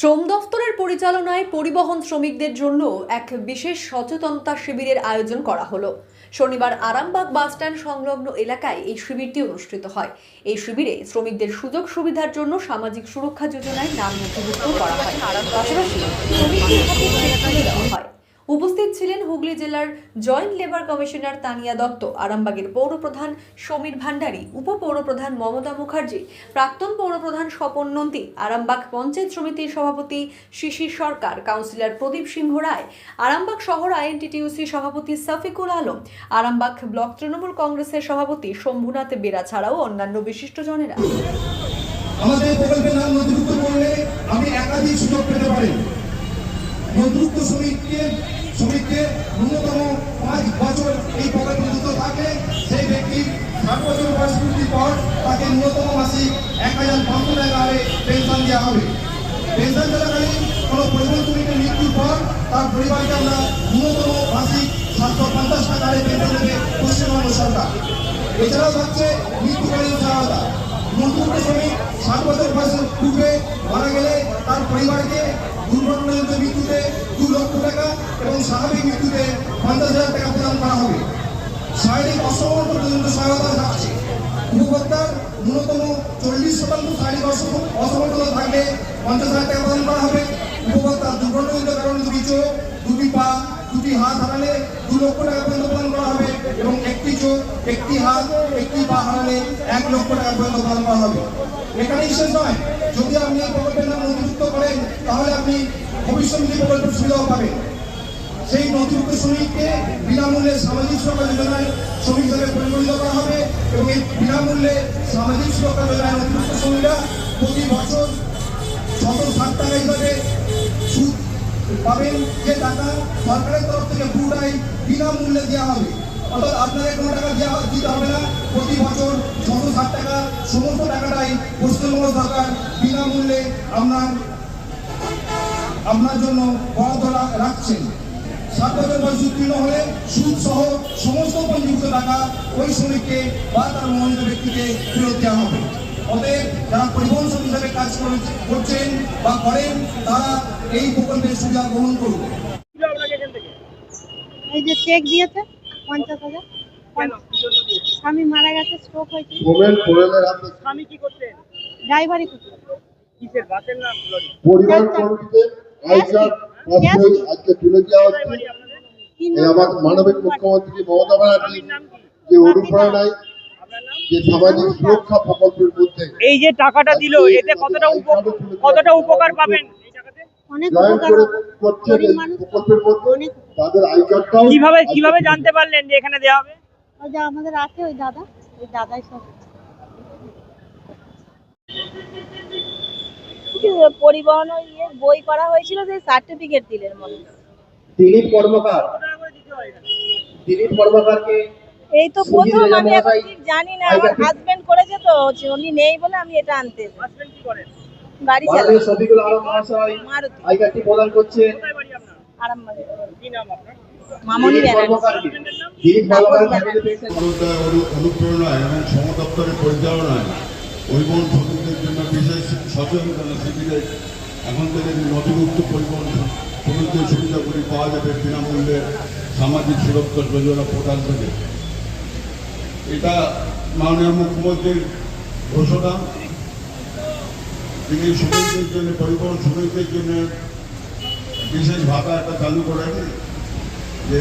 শ্রম দফতরের পরিচালনায় পরিবহন শ্রমিকদের জন্য এক বিশেষ সচেতনতা শিবিরের আয়োজন করা হলো। শনিবার আরামবাগ বাসস্ট্যান্ড সংলগ্ন এলাকায় এই শিবিরটি অনুষ্ঠিত হয়। এই শিবিরে শ্রমিকদের সুযোগ সুবিধার জন্য সামাজিক সুরক্ষা যোজনায় নাম নথিভুক্ত করা হয়। পাশাপাশি হয়। উপস্থিত ছিলেন হুগলি জেলার joint labour commissioner Tania Dutta, আরামবাগের পৌরপ্রধান সমীর ভান্ডারী, উপপৌরপ্রধান মমতা মুখার্জি, প্রাক্তন পৌরপ্রধান স্বপন নন্দী, আরামবাগ পঞ্চায়েত সমিতির সভাপতি শিশির সরকার, কাউন্সিলর প্রদীপ সিংহ রায়, আরামবাগ শহর আইএনটিটিউসি সভাপতি সাফিকুল আলম, আরামবাগ ব্লক তৃণমূল কংগ্রেসের সভাপতি শম্ভুনাথ বেরা ছাড়াও অন্যান্য বিশিষ্টজনেরা। আমাদের প্রকল্পের নাম নথিভুক্ত করলে আমি একাধিক সুযোগ পেতে পারি। নথিভুক্ত শ্রমিককে শ্রমিককে ন্যূনতম পাঁচ বছর এই প্রকল্পে যুক্ত থাকলে সেই ব্যক্তির ষাট বছর বয়স পূর্তির পর তাকে ন্যূনতম মাসিক এক হাজার পাঁচশো টাকা হারে পেনশন দেওয়া হবে। পেনশন চলাকালীন কোনো পরিবহন শ্রমিকের মৃত্যুর পর তার পরিবারকে আমরা ন্যূনতম মাসিক সাতশো পঞ্চাশ টাকা হারে পেনশন দেবে পশ্চিমবঙ্গ সরকার। এছাড়াও থাকছে মৃত্যুকালীন সহায়তা। নতুন শ্রমিক সাত বছর বয়সে পূর্বে মারা গেলে তার পরিবারকে দুর্ঘটনাজনিত মৃত্যুতে দু লক্ষ টাকা এবং স্বাভাবিক মৃত্যুতে পঞ্চাশ হাজার টাকা প্রদান করা হবে। শারীরিক অসমর্থ পর্যন্ত সহায়তা থাকছে। উপভোক্তার ন্যূনতম চল্লিশ শতাংশ শারীরিক অসম- অসমর্থতা থাকলে পঞ্চাশ হাজার টাকা প্রদান করা হবে। উপভোক্তার দুর্ঘটনাজনিত কারণে দুটি চোখ, দুটি পা, দুটি হাত হারালে দু লক্ষ টাকা পর্যন্ত প্রদান করা হবে এবং একটি চোখ, একটি হাত, একটি পা হারালে এক লক্ষ টাকা পর্যন্ত প্রদান করা হবে। এখানেই শেষ নয়। যদি আপনি এই প্রকল্পের নাম নথিভুক্ত করেন, তাহলে আপনি ভবিষ্যৎ প্রকল্পের সুবিধাও পাবেন। সেই নথিভুক্ত শ্রমিককে বিনামূল্যে সামাজিক সুরক্ষা যোজনায় শ্রমিক হিসাবে পরিগণিত করা হবে এবং এই বিনামূল্যে সামাজিক সুরক্ষা যোজনায় নথিভুক্ত শ্রমিকরা প্রতি বছর ছশো ষাট টাকা হিসাবে সুদ পাবেন যে টাকা সরকারের তরফ থেকে পুরোটাই বিনামূল্যে দেওয়া হবে। অর্থাৎ আপনাদের কোনো টাকা দেওয়া দিতে হবে না। প্রতি বছর ছশো ষাট টাকা, সমস্ত টাকাটাই পশ্চিমবঙ্গ সরকার বিনামূল্যে আপনার আপনার জন্য বরাদ্দ রাখছেন। সাত বয়স উত্তীর্ণ হলে সুদ সহ সমস্ত পঞ্জীভূত টাকা ওই শ্রমিককে বা তার মনোনীত ব্যক্তিকে ফেরত দেওয়া হবে। অতএব যারা পরিবহন শ্রমিক হিসাবে কাজ করে- করছেন বা করেন তারা এই প্রকল্পের সুবিধা গ্রহণ করুন। এই যে চেক দিয়েছে পঞ্চাশ হাজার। স্বামী মারা গেছে স্ট্রোক হয়েছে। স্বামী কি করতেন ড্রাইভারই করছে। কিসের বাসের নাম? পরিবার কর্মীদের আজকে তুলে দেওয়া হচ্ছে। বাড়ি আপনাদের। তিন এই আমার মানবিক মুখ্যমন্ত্রী মমতা ব্যানার্জি স্বামীর নাম কি যে অনুপ্রেরণায় যে সামাজিক সুরক্ষা প্রকল্পের মধ্যে এই যে টাকাটা দিল এতে কতটা কতটা উপকার পাবেন? কীভাবে কীভাবে জানতে পারলেন যে এখানে দেওয়া হবে? ওই আমাদের আছে ওই দাদা। ওই দাদাই সব। পরিবহন ইয়ে বই করা হয়েছিল যে সার্টিফিকেট দিলেন মনে হয়। দিলীপ কর্মকার? দিলীপ কর্মকারকে এই তো প্রথম আমি এখন ঠিক জানি না আমার হাজবেন্ড করেছে তো উনি নেই বলে আমি এটা আনতে হাজবেন্ড কি করেন? গাড়ি আলম মহাশয় আই কার্ডটি প্রদান বাড়ি কি নাম আপনার? মামনি দিলীপ ব্যানার্জি। কর্মকার অনুপ্রেরণায় এবং শ্রম দপ্তরের পরিচালনায় পরিবহন শ্রমিকদের জন্য বিশেষ সচেতনতা শিবিরে এখন থেকে নথিভুক্ত পরিবহন শ্রমিকদের সুবিধাগুলি পাওয়া যাবে বিনামূল্যে সামাজিক সুরক্ষা যোজনা পোর্টাল থেকে। এটা মাননীয় মুখ্যমন্ত্রীর ঘোষণা। তিনি শ্রমিকদের জন্য, পরিবহন শ্রমিকদের জন্য বিশেষ ভাতা একটা চালু করেন, যে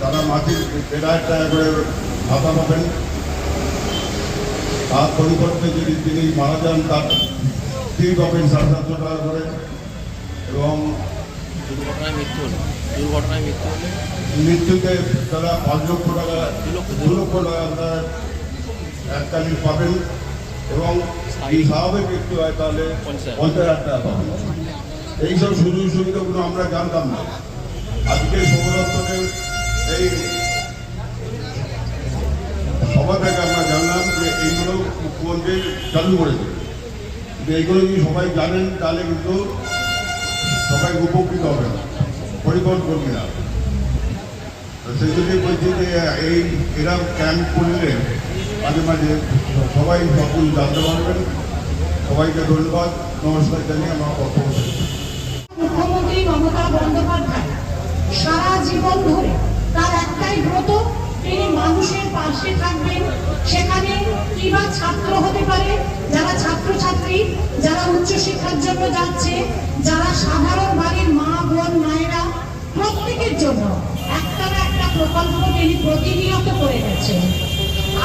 তারা মাটির হাজার টাকা করে ভাতা পাবেন। তার পরিবর্তে যদি তিনি মারা যান তার তিনি পাবেন সাড়ে সাতশো টাকা করে এবং দুর্ঘটনায় মৃত্যু হলো। দুর্ঘটনায় মৃত্যু হলে? মৃত্যুতে তারা পাঁচ লক্ষ টাকা দু লক্ষ টাকা তারা এককালীন পাবেন এবং এই স্বাভাবিক মৃত্যু হয় তাহলে পঞ্চাশ। হাজার টাকা পাবেন। এইসব সুযোগ সুবিধাগুলো আমরা জানতাম না। আজকে সৌরদপ্তরের এই সভা থেকে চালু করেছে। এইগুলো যদি সবাই জানেন, তাহলে কিন্তু সবাই উপকৃত হবে পরিবহন কর্মীরা। সেই জন্যই বলছি যে, এই এরা ক্যাম্প করলে মাঝে মাঝে সবাই সকল জানতে পারবেন। সবাইকে ধন্যবাদ, নমস্কার জানিয়ে আমার কথা মুখ্যমন্ত্রী মমতা বন্দ্যোপাধ্যায় সারা জীবন ধরে তার একটাই ব্রত তিনি মানুষের পাশে থাকবেন। সেখানে কিবা ছাত্র হতে পারে, যারা ছাত্রছাত্রী, যারা উচ্চশিক্ষার জন্য যাচ্ছে, যারা সাধারণ বাড়ির মা, বোন, মায়েরা, প্রত্যেকের জন্য একটা না একটা প্রকল্প তিনি প্রতিনিয়ত করে গেছেন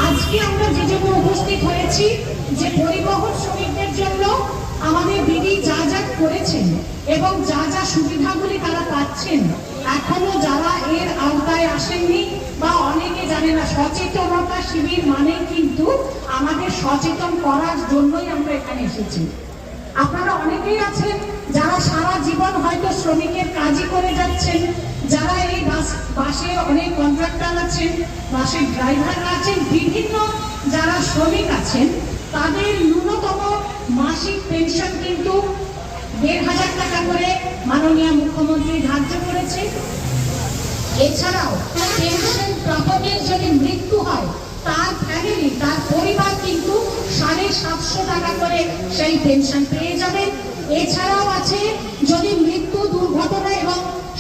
আজকে আমরা যে জন্য উপস্থিত হয়েছি, যে পরিবহন শ্রমিকদের জন্য আমাদের দিদি যা যা করেছেন এবং যা যা সুবিধাগুলি তারা পাচ্ছেন এখনও যারা এর আওতায় আসেননি বা অনেকে জানে না, সচেতনতা শিবির মানে কিন্তু আমাদের সচেতন করার জন্যই আমরা এখানে এসেছি। আপনারা অনেকেই আছেন যারা সারা জীবন হয়তো শ্রমিকের কাজই করে যাচ্ছেন, যারা এই বাস, বাসে অনেক কন্ট্রাক্টর আছেন বাসের ড্রাইভাররা আছেন, বিভিন্ন যারা শ্রমিক আছেন, তাদের ন্যূনতম মাসিক পেনশন কিন্তু দেড় হাজার টাকা করে মাননীয় মুখ্যমন্ত্রী করেছে এছাড়াও পেনশন প্রাপকের যদি মৃত্যু হয়, তার ফ্যামিলি তার পরিবার কিন্তু সাড়ে সাতশো টাকা করে সেই পেনশন পেয়ে যাবেন এছাড়াও আছে, যদি মৃত্যু দুর্ঘটনা এবং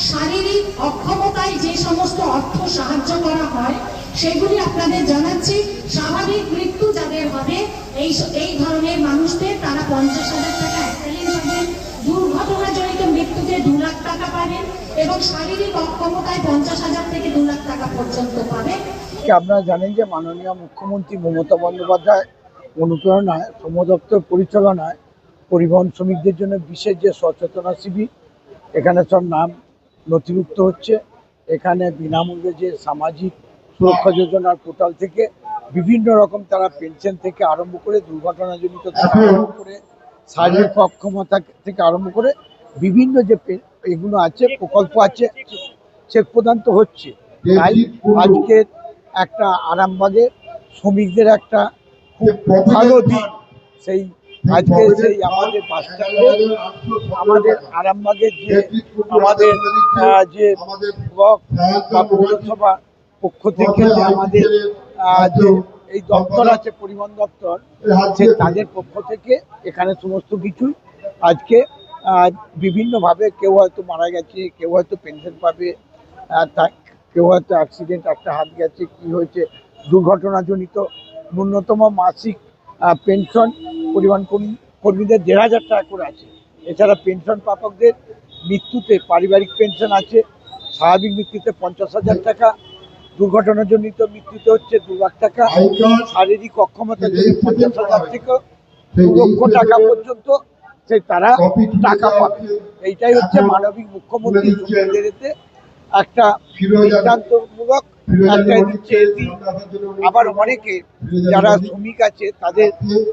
শারীরিক অক্ষমতায় যে সমস্ত অর্থ সাহায্য করা হয়, সেগুলি আপনাদের জানাচ্ছি। স্বাভাবিক মৃত্যু যাদের হবে, এই এই ধরনের মানুষদের তারা পঞ্চাশ হাজার টাকা এককালীন পাবেন দুর্ঘটনাজনিত মৃত্যুতে দু লাখ টাকা পাবেন। এবং শারীরিক অক্ষমতায় পঞ্চাশ হাজার থেকে দু লাখ টাকা পর্যন্ত আজকে আপনারা জানেন যে মাননীয় মুখ্যমন্ত্রী মমতা বন্দ্যোপাধ্যায় অনুপ্রেরণায় শ্রম দপ্তর পরিচালনায় পরিবহন শ্রমিকদের জন্য বিশেষ যে সচেতনা শিবির এখানে সব নাম নথিভুক্ত হচ্ছে। এখানে বিনামূল্যে যে সামাজিক সুরক্ষা যোজনার পোর্টাল থেকে বিভিন্ন রকম তারা পেনশন থেকে আরম্ভ করে দুর্ঘটনাজনিত থেকে আরম্ভ করে শারীরিক অক্ষমতা থেকে আরম্ভ করে বিভিন্ন যে এগুলো আছে প্রকল্প আছে চেক প্রদান তো হচ্ছে। তাই আজকে একটা আরামবাগে শ্রমিকদের একটা খুব ভালো দিন সেই আজকে সেই আমাদের বাস স্ট্যান্ডে আমাদের আরামবাগের যে আমাদের যে ব্লক বা পৌরসভা পক্ষ থেকে যে আমাদের যে এই দপ্তর আছে পরিবহন দপ্তর সে তাদের পক্ষ থেকে এখানে সমস্ত কিছুই আজকে বিভিন্নভাবে কেউ হয়তো মারা গেছে কেউ হয়তো পেনশন পাবে কেউ হয়তো অ্যাক্সিডেন্ট একটা হাত গেছে কি হয়েছে দুর্ঘটনাজনিত ন্যূনতম মাসিক পেনশন পরিমাণ কর্মী- কর্মীদের দেড় হাজার টাকা করে আছে। এছাড়া পেনশন প্রাপকদের মৃত্যুতে পারিবারিক পেনশন আছে স্বাভাবিক মৃত্যুতে পঞ্চাশ হাজার টাকা দুর্ঘটনাজনিত মৃত্যুতে হচ্ছে দু লাখ টাকা শারীরিক অক্ষমতা পঞ্চাশ হাজার থেকে দু লক্ষ টাকা পর্যন্ত সে তারা টাকা পাবে। এইটাই হচ্ছে মানবিক মুখ্যমন্ত্রী একটা দৃষ্টান্তমূলক একটা দিচ্ছে আবার অনেকে যারা শ্রমিক আছে তাদের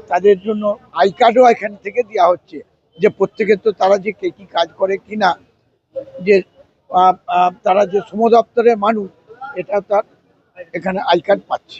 তাদের জন্য আই কার্ডও এখান থেকে দেওয়া হচ্ছে। যে প্রত্যেকের তো তারা যে কে কি কাজ করে কিনা যে আহ, আহ, তারা যে শ্রম দপ্তরের মানুষ এটা তার এখানে আই কার্ড পাচ্ছে।